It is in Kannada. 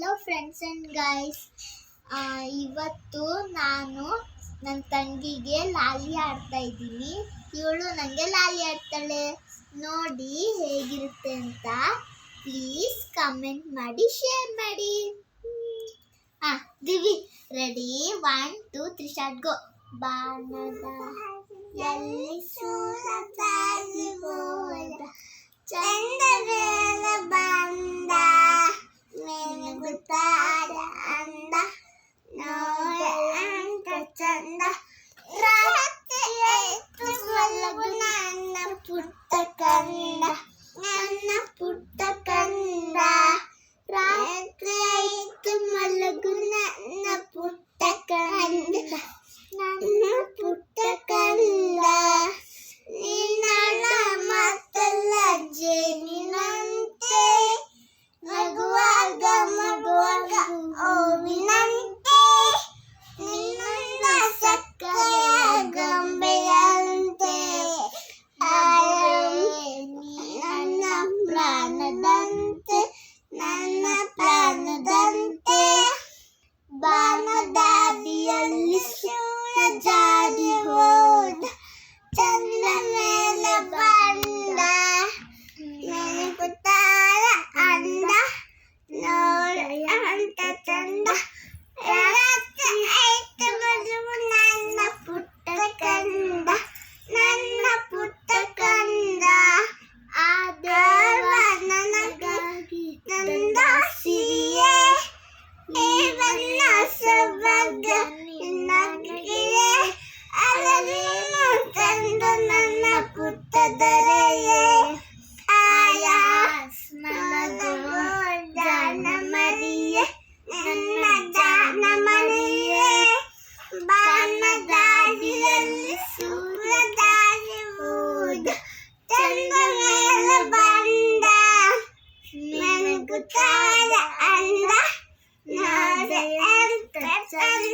ಹಲೋ ಫ್ರೆಂಡ್ಸ್ ಆ್ಯಂಡ್ ಗೈಸ್ ಇವತ್ತು ನಾನು ನನ್ನ ತಂಗಿಗೆ ಲಾಲಿ ಆಡ್ತಾ ಇದ್ದೀನಿ. ಇವಳು ನನಗೆ ಲಾಲಿ ಆಡ್ತಾಳೆ. ನೋಡಿ ಹೇಗಿರುತ್ತೆ ಅಂತ ಪ್ಲೀಸ್ ಕಮೆಂಟ್ ಮಾಡಿ ಶೇರ್ ಮಾಡಿ. ಹಾಂ ದಿವಿ ready one two three short go ಬಾಣದ ಎಲ್ಲಿ ಸೂರತಾಗಿ tocadera. Nana, puta. Good God, Allah, the, Petal,